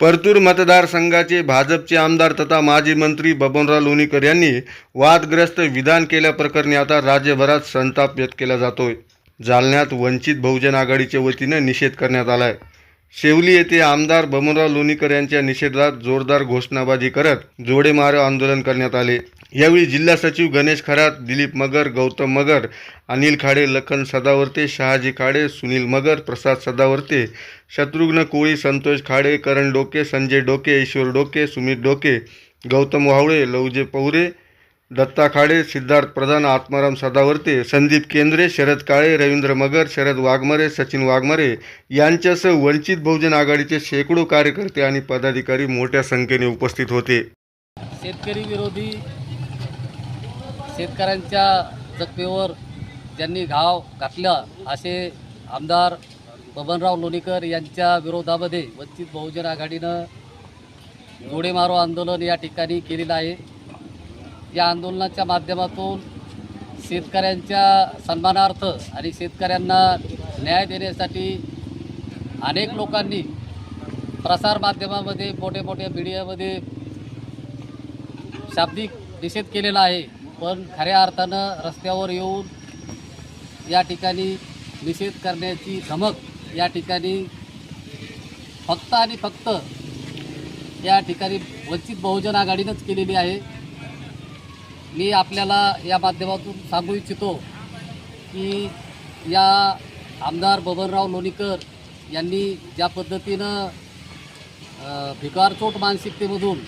परतूर मतदारसंघाचे भाजपचे आमदार तथा माजी मंत्री बबनराव लोणीकर यांनी वादग्रस्त विधान केल्याप्रकरणी आता राज्यभरात संताप व्यक्त केला जातोय. जालन्यात वंचित बहुजन आघाडीच्या वतीनं निषेध करण्यात आलाय. शेवली येथे आमदार बबनराव लोणीकर यांच्या निषेधात जोरदार घोषणाबाजी करत जोडेमारो आंदोलन करण्यात आले. यावेळी जिल्हा सचिव गणेश खरात दिलीप मगर गौतम मगर अनिल खाडे लखन सदावर्ते शहाजी खाडे सुनील मगर प्रसाद सदावर्ते शत्रुघ्न कोळी संतोष खाडे करण डोके संजय डोके ईश्वर डोके सुमित डोके गौतम वावळे लवजे पवरे दत्ता खाडे सिद्धार्थ प्रधान आत्माराम सदावर्ते संदीप केंद्रे शरद काळे रवींद्र मगर शरद वाघमारे सचिन वाघमारे यांच्यासह वंचित बहुजन आघाडीचे शेकडो कार्यकर्ते आणि पदाधिकारी मोठ्या संख्येने उपस्थित होते. शेतकरी विरोधी शेतकऱ्यांच्या जखमेवर ज्यांनी घाव घातला असे आमदार बबनराव लोणीकर यांच्या विरोधामध्ये वंचित बहुजन आघाडीनं गोडेमारो आंदोलन या ठिकाणी केलेलं आहे. या आंदोलनाच्या माध्यमातून शेतकऱ्यांच्या सन्मानार्थ आणि शेतकऱ्यांना न्याय देण्यासाठी अनेक लोकांनी प्रसारमाध्यमामध्ये मोठ्या मोठ्या मीडियामध्ये शाब्दिक निषेध केलेला आहे. पण खऱ्या अर्थानं रस्त्यावर येऊन या ठिकाणी निषेध करण्याची धमक या ठिकाणी फक्त आणि फक्त या ठिकाणी वंचित बहुजन आघाडीनंच केलेली आहे. मी आपल्याला या माध्यमातून सांगू इच्छितो की या आमदार बबनराव लोणीकर यांनी ज्या पद्धतीनं भिकारचोट मानसिकतेमधून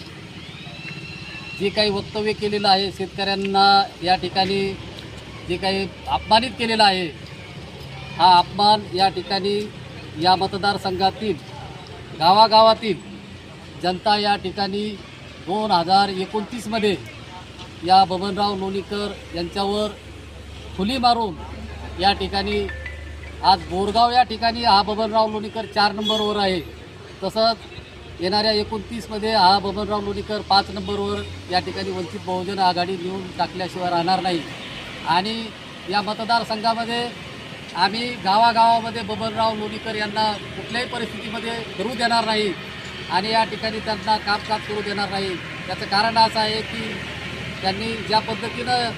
जे काही वक्तव्य केलेलं आहे शेतकऱ्यांना या ठिकाणी जे काही अपमानित केलेलं आहे हा अपमान या ठिकाणी या मतदारसंघातील गावागावातील जनता या ठिकाणी दोन हजार एकोणतीसमध्ये या बबनराव लोणीकर यांच्यावर खुली मारून या ठिकाणी आज बोरगाव या ठिकाणी हा बबनराव लोणीकर चार नंबरवर आहे. तसंच येणाऱ्या एकोणतीसमध्ये हा बबनराव लोणीकर पाच नंबरवर या ठिकाणी वंचित बहुजन आघाडी घेऊन टाकल्याशिवाय राहणार नाही. आणि या मतदारसंघामध्ये आम्ही गावागावामध्ये बबनराव लोणीकर यांना कुठल्याही परिस्थितीमध्ये धरू देणार नाही आणि या ठिकाणी त्यांना कामकाज करू देणार नाही. त्याचं कारण असं आहे की त्यांनी ज्या पद्धतीनं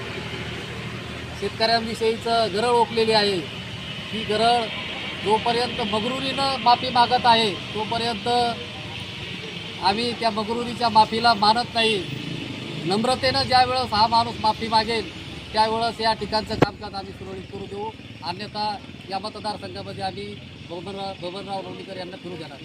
शेतकऱ्यांविषयीचं गरळ ओकलेली आहे ही गरळ जोपर्यंत मगरुरीनं माफी मागत आहे तोपर्यंत आम्ही त्या मगरुरीच्या माफीला मानत नाही. नम्रतेनं ज्यावेळेस हा माणूस माफी मागेल त्यावेळेस या ठिकाणचं कामकाज आम्ही सुरळीत करू देऊ. अन्यथा या मतदारसंघामध्ये आम्ही बबनराव बबनराव लोणीकर यांना फिरू देणार